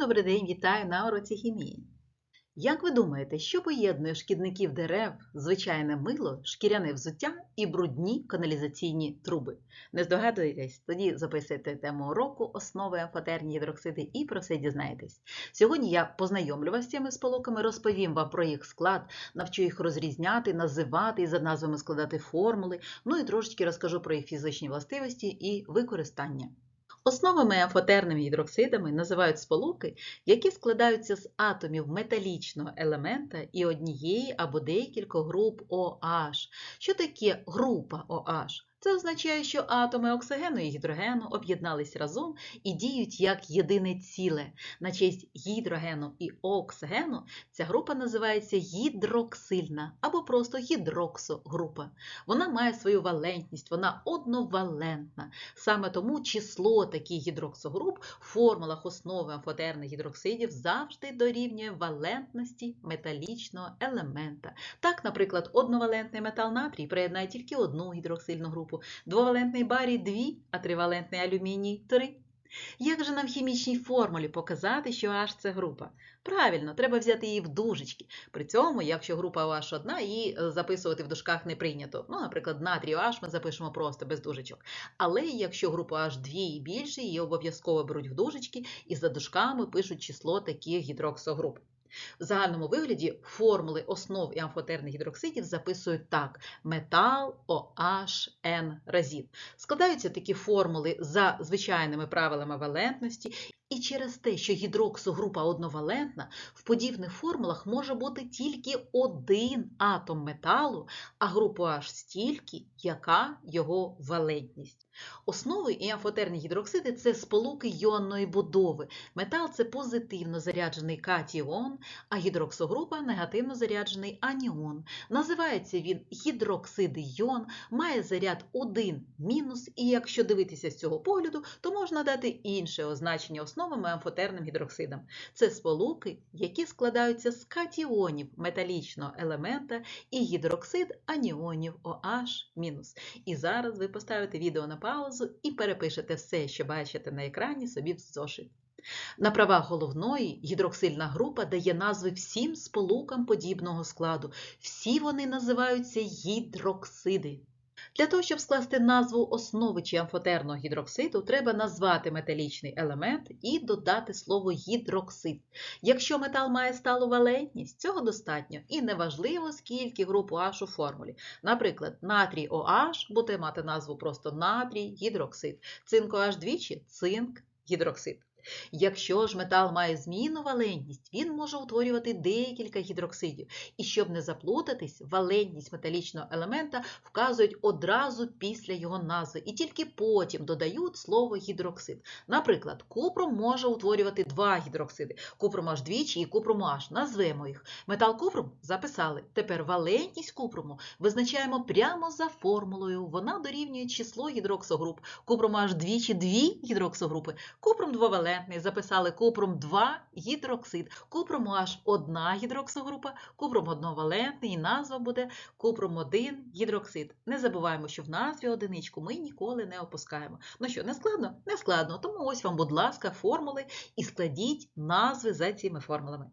Добрий день, вітаю на уроці хімії. Як ви думаєте, що поєднує шкідників дерев, звичайне мило, шкіряне взуття і брудні каналізаційні труби? Не здогадуєтесь? Тоді записуйте тему уроку основи амфотерні гідроксиди і про все дізнаєтесь. Сьогодні я познайомлю вас з цими сполуками, розповім вам про їх склад, навчу їх розрізняти, називати і за назвами складати формули, ну і трошечки розкажу про їх фізичні властивості і використання. Основами амфотерними гідроксидами називають сполуки, які складаються з атомів металічного елемента і однієї або декількох груп OH. Що таке група OH? Це означає, що атоми оксигену і гідрогену об'єднались разом і діють як єдине ціле. На честь гідрогену і оксигену ця група називається гідроксильна або просто гідроксогрупа. Вона має свою валентність, вона одновалентна. Саме тому число таких гідроксогруп в формулах основи амфотерних гідроксидів завжди дорівнює валентності металічного елемента. Так, наприклад, одновалентний метал натрій приєднає тільки одну гідроксильну групу, двовалентний барій – дві, а тривалентний алюміній – три. Як же нам в хімічній формулі показати, що H – це група? Правильно, треба взяти її в дужечки. При цьому, якщо група OH одна, її е, записувати в дужках не прийнято. Ну, наприклад, натрій OH ми запишемо просто без дужечок. Але якщо група H дві і більше, її обов'язково беруть в дужечки і за дужками пишуть число таких гідроксогруп. В загальному вигляді формули основ і амфотерних гідроксидів записують так: метал OH N разів. Складаються такі формули за звичайними правилами валентності, і через те, що гідроксогрупа одновалентна, в подібних формулах може бути тільки один атом металу, а групу H стільки, яка його валентність. Основи і амфотерні гідроксиди це сполуки йонної будови. Метал це позитивно заряджений катіон, а гідроксогрупа негативно заряджений аніон. Називається він гідроксид йон, має заряд 1 мінус, і якщо дивитися з цього погляду, то можна дати інше означення основами амфотерним гідроксидам. Це сполуки, які складаються з катіонів металічного елемента і гідроксид аніонів OH-. І зараз ви поставите відео на паузу і перепишете все, що бачите на екрані, собі в зошит. На правах головної гідроксильна група дає назви всім сполукам подібного складу. Всі вони називаються гідроксиди. Для того, щоб скласти назву основи чи амфотерного гідроксиду, треба назвати металічний елемент і додати слово гідроксид. Якщо метал має сталу валентність, цього достатньо і неважливо, скільки груп OH у формулі. Наприклад, натрій OH буде мати назву просто натрій гідроксид, цинк OH двічі цинк гідроксид. Якщо ж метал має змінну валентність, він може утворювати декілька гідроксидів. І щоб не заплутатись, валентність металічного елемента вказують одразу після його назви, і тільки потім додають слово гідроксид. Наприклад, купрум може утворювати два гідроксиди: купрум аж двічі і купрум аж. Назвемо їх. Метал купрум записали. Тепер валентність купруму визначаємо прямо за формулою. Вона дорівнює число гідроксогруп. Купрум аж двічі дві гідроксогрупи. Купрум двовалентний записали купрум 2 гідроксид, купрум аж одна гідроксогрупа, купрум одновалентний, і назва буде купрум 1 гідроксид. Не забуваємо, що в назві одиничку ми ніколи не опускаємо. Ну що, не складно? Не складно. Тому ось вам, будь ласка, формули і складіть назви за цими формулами.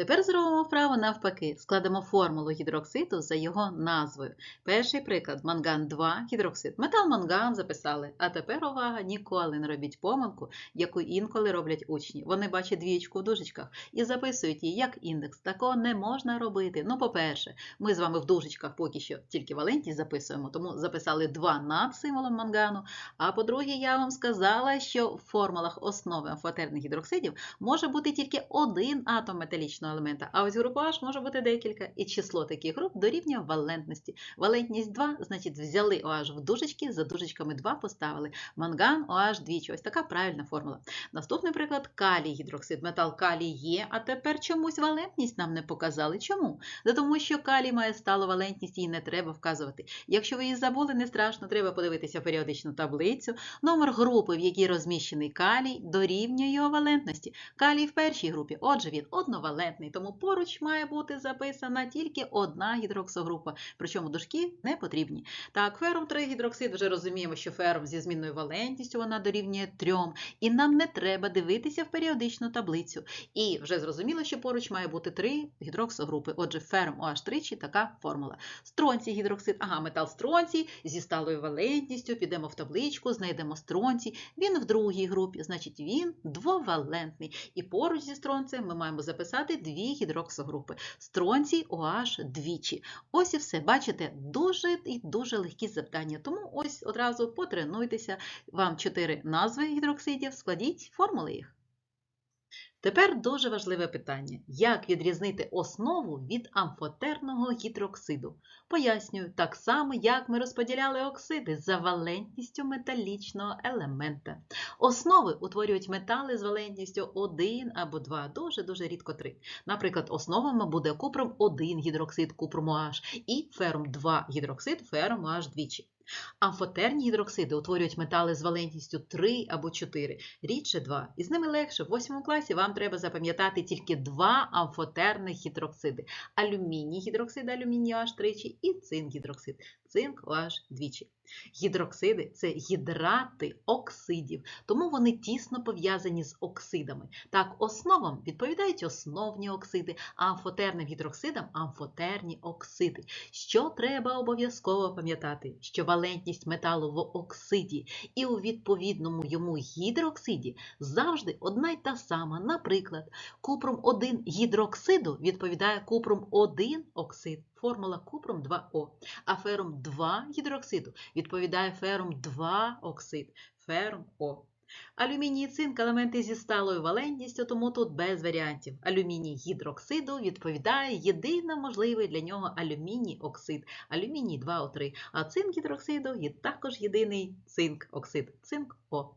Тепер зробимо вправо навпаки. Складемо формулу гідроксиду за його назвою. Перший приклад манган 2 гідроксид. Метал манган записали. А тепер увага, ніколи не робіть помилку, яку інколи роблять учні. Вони бачать двічку в дужечках і записують її як індекс. Такого не можна робити. Ну, по-перше, ми з вами в дужечках поки що тільки валентність записуємо, тому записали 2 над символом мангану. А по-друге, я вам сказала, що в формулах основи амфотерних гідроксидів може бути тільки один атом металічного елемента, а ось група H може бути декілька, і число таких груп дорівнює валентності. Валентність 2, значить, взяли OH в дужечки, за дужечками 2 поставили. Манган OH двічі. Ось така правильна формула. Наступний приклад калій гідроксид. Метал калій є, а тепер чомусь валентність нам не показали. Чому? За тому, що калій має сталу валентність, її не треба вказувати. Якщо ви її забули, не страшно, треба подивитися періодичну таблицю. Номер групи, в якій розміщений калій, дорівнює його валентності. Калій в першій групі, отже, він одновалентний. Двовалентний, тому поруч має бути записана тільки одна гідроксогрупа, причому дужки не потрібні. Так, ферум 3 гідроксид вже розуміємо, що ферум зі змінною валентністю вона дорівнює 3, і нам не треба дивитися в періодичну таблицю. І вже зрозуміло, що поруч має бути 3 гідроксогрупи. Отже, ферум OH тричі така формула. Стронцій гідроксид, ага, метал стронцій зі сталою валентністю, підемо в табличку, знайдемо стронцій. Він в другій групі, значить він двовалентний. І поруч зі стронцем ми маємо записати дві гідроксогрупи. Стронцій OH двічі. Ось і все. Бачите, дуже і дуже легкі завдання. Тому ось одразу потренуйтеся. Вам чотири назви гідроксидів, складіть формули їх. Тепер дуже важливе питання: як відрізнити основу від амфотерного гідроксиду? Пояснюю, так само, як ми розподіляли оксиди за валентністю металічного елемента. Основи утворюють метали з валентністю 1 або 2, дуже-дуже рідко 3. Наприклад, основами буде купром 1 гідроксид купром OH і ферум 2 гідроксид ферум OH двічі. Амфотерні гідроксиди утворюють метали з валентністю 3 або 4, рідше 2. І з ними легше. В 8 класі вам треба запам'ятати тільки два амфотерних гідроксиди: алюміній гідроксид, алюміній H3 і цинк гідроксид, цинк OH двічі. Гідроксиди це гідрати оксидів, тому вони тісно пов'язані з оксидами. Так, основам відповідають основні оксиди, а амфотерним гідроксидам амфотерні оксиди. Що треба обов'язково пам'ятати? Що валентність металу в оксиді і у відповідному йому гідроксиді завжди одна й та сама. Наприклад, купром 1 гідроксиду відповідає купром 1 оксид. Формула купром 2О, а ферум 2 гідроксиду відповідає ферум 2 оксид, ферум О. Алюміній цинк елементи зі сталою валентністю, тому тут без варіантів. Алюміній гідроксиду відповідає єдино можливий для нього алюміній оксид, алюміній 2О3, а цинк гідроксиду є також єдиний цинк оксид, цинк О.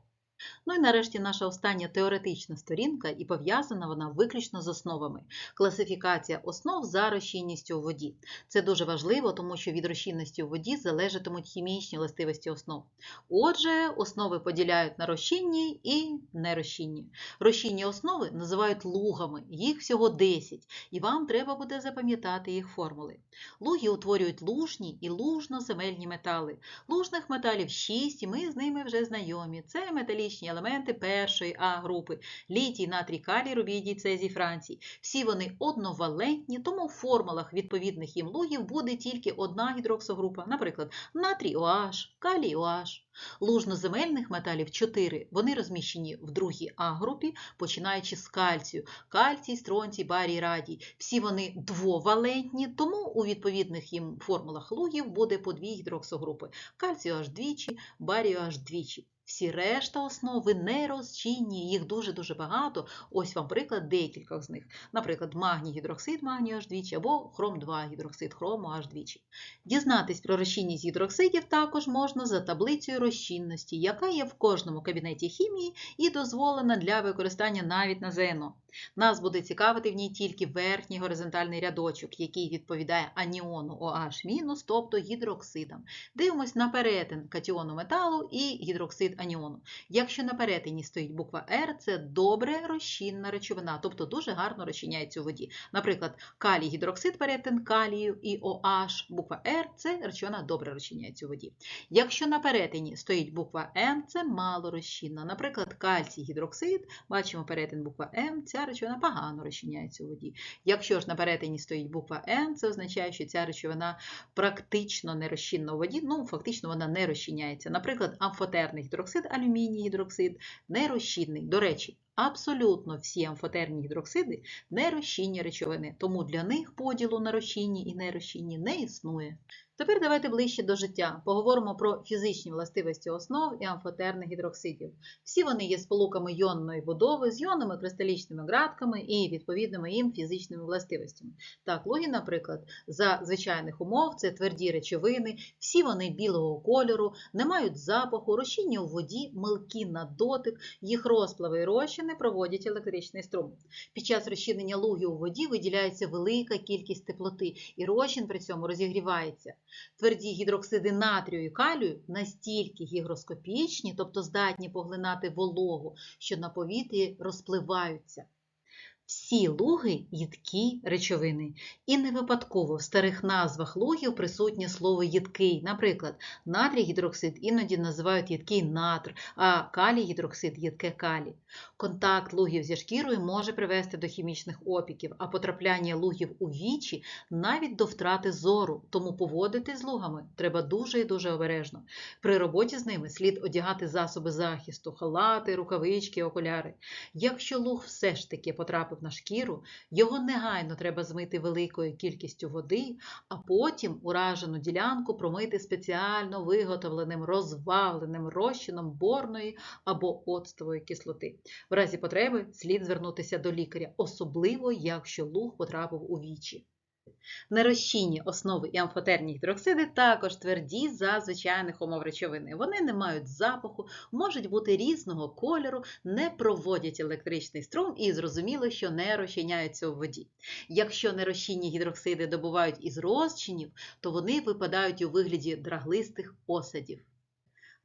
Ну і нарешті наша остання теоретична сторінка, і пов'язана вона виключно з основами. Класифікація основ за розчинністю у воді. Це дуже важливо, тому що від розчинності у воді залежатимуть хімічні властивості основ. Отже, основи поділяють на розчинні і нерозчинні. Розчинні основи називають лугами, їх всього 10, і вам треба буде запам'ятати їх формули. Луги утворюють лужні і лужно-земельні метали. Лужних металів 6, і ми з ними вже знайомі. Це металічні елементи першої А групи літій, натрій, калій, рубідій, цезій, францій. Всі вони одновалентні, тому в формулах відповідних їм лугів буде тільки одна гідроксогрупа, наприклад, натрій OH, калій OH. Лужноземельних металів 4, вони розміщені в другій А-групі, починаючи з кальцію. Кальцій, стронцій, барій, радій. Всі вони двовалентні, тому у відповідних їм формулах лугів буде по дві гідроксогрупи. Кальцію аж двічі, барію аж двічі. Всі решта основи не розчинні, їх дуже-дуже багато. Ось вам приклад декілька з них. Наприклад, магній гідроксид, магнію аж двічі, або хром-2 гідроксид, хрому аж двічі. Дізнатись про розчинність гідроксидів також можна за таблицею розчинності, яка є в кожному кабінеті хімії і дозволена для використання навіть на ЗНО. Нас буде цікавити в ній тільки верхній горизонтальний рядочок, який відповідає аніону OH-, тобто гідроксидам. Дивимось на перетин катіону металу і гідроксид аніону. Якщо на перетині стоїть буква R, це добре розчинна речовина, тобто дуже гарно розчиняється у воді. Наприклад, калій гідроксид перетин калію і OH, буква R це речовина добре розчиняється у воді. Якщо на перетині стоїть буква М, це мало розчинна. Наприклад, кальцій гідроксид, бачимо перетин буква М, ця речовина погано розчиняється у воді. Якщо ж на перетині стоїть буква N, це означає, що ця речовина практично не розчинна у воді, ну фактично вона не розчиняється. Наприклад, амфотерний гідроксид, алюміній гідроксид нерозчинний. До речі, абсолютно всі амфотерні гідроксиди нерозчинні речовини, тому для них поділу на розчинні і нерозчинні не існує. Тепер давайте ближче до життя. Поговоримо про фізичні властивості основ і амфотерних гідроксидів. Всі вони є сполуками йонної будови з йонними кристалічними ґратками і відповідними їм фізичними властивостями. Так, луги, наприклад, за звичайних умов це тверді речовини, всі вони білого кольору, не мають запаху, розчинні у воді, милкі на дотик, їх розплави і розчини проводять електричний струм. Під час розчинення луги у воді виділяється велика кількість теплоти, і розчин при цьому розігрівається. Тверді гідроксиди натрію і калію настільки гігроскопічні, тобто здатні поглинати вологу, що на повітрі розпливаються. Всі луги їдкі речовини. І не випадково в старих назвах лугів присутнє слово їдкий. Наприклад, натрій гідроксид іноді називають їдкий натр, а калій гідроксид їдке калій. Контакт лугів зі шкірою може привести до хімічних опіків, а потрапляння лугів у вічі навіть до втрати зору. Тому поводити з лугами треба дуже і дуже обережно. При роботі з ними слід одягати засоби захисту, халати, рукавички, окуляри. Якщо луг все ж таки потрапив на шкіру, його негайно треба змити великою кількістю води, а потім уражену ділянку промити спеціально виготовленим розваленим розчином борної або оцтової кислоти. В разі потреби слід звернутися до лікаря, особливо якщо луг потрапив у вічі. Нерозчинні основи і амфотерні гідроксиди також тверді за звичайних умов речовини. Вони не мають запаху, можуть бути різного кольору, не проводять електричний струм і зрозуміло, що не розчиняються у воді. Якщо нерозчинні гідроксиди добувають із розчинів, то вони випадають у вигляді драглистих осадів.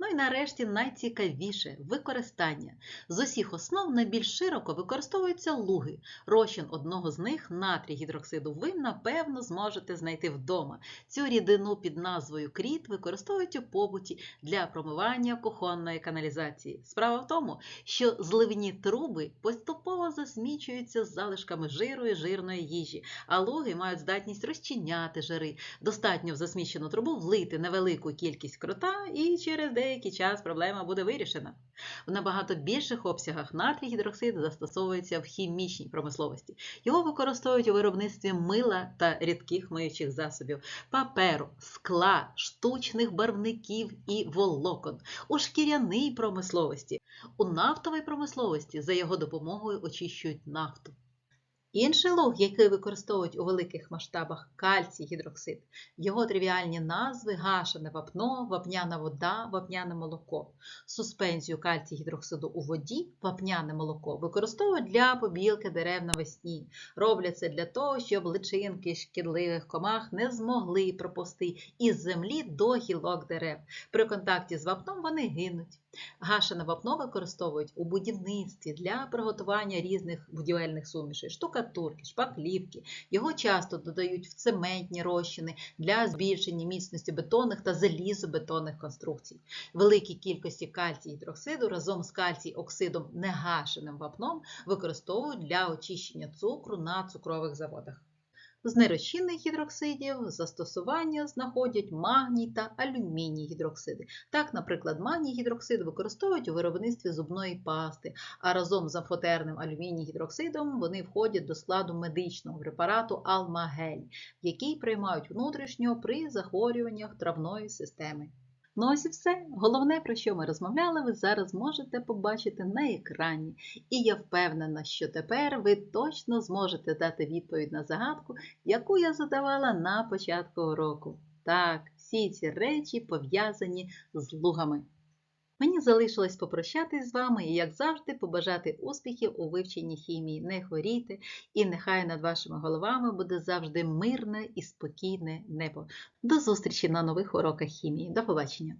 Ну і нарешті найцікавіше використання. З усіх основ найбільш широко використовуються луги. Розчин одного з них, натрій гідроксиду, ви, напевно, зможете знайти вдома. Цю рідину під назвою кріт використовують у побуті для промивання кухонної каналізації. Справа в тому, що зливні труби поступово засмічуються з залишками жиру і жирної їжі, а луги мають здатність розчиняти жири. Достатньо в засмічену трубу влити невелику кількість крота і через деякий час проблема буде вирішена. В набагато більших обсягах натрій гідроксид застосовується в хімічній промисловості. Його використовують у виробництві мила та рідких миючих засобів, паперу, скла, штучних барвників і волокон, у шкіряній промисловості, у нафтовій промисловості за його допомогою очищують нафту. Інший луг, який використовують у великих масштабах кальцій гідроксид, його тривіальні назви гашене вапно, вапняна вода, вапняне молоко. Суспензію кальцій гідроксиду у воді, вапняне молоко використовують для побілки дерев навесні. Роблять це для того, щоб личинки шкідливих комах не змогли пропусти із землі до гілок дерев. При контакті з вапном вони гинуть. Гашене вапно використовують у будівництві для приготування різних будівельних сумішей, штукатурки, шпаклівки. Його часто додають в цементні розчини для збільшення міцності бетонних та залізобетонних конструкцій. Великі кількості кальцій гідроксиду разом з кальцій оксидом негашеним вапном використовують для очищення цукру на цукрових заводах. З нерозчинних гідроксидів застосування знаходять магній та алюміній гідроксиди. Так, наприклад, магній гідроксид використовують у виробництві зубної пасти, а разом з амфотерним алюміній гідроксидом вони входять до складу медичного препарату Алмагель, який приймають внутрішньо при захворюваннях травної системи. Ну ось і все. Головне, про що ми розмовляли, ви зараз можете побачити на екрані. І я впевнена, що тепер ви точно зможете дати відповідь на загадку, яку я задавала на початку року. Так, всі ці речі пов'язані з лугами. Мені залишилось попрощатись з вами і, як завжди, побажати успіхів у вивченні хімії. Не хворійте, і нехай над вашими головами буде завжди мирне і спокійне небо. До зустрічі на нових уроках хімії. До побачення!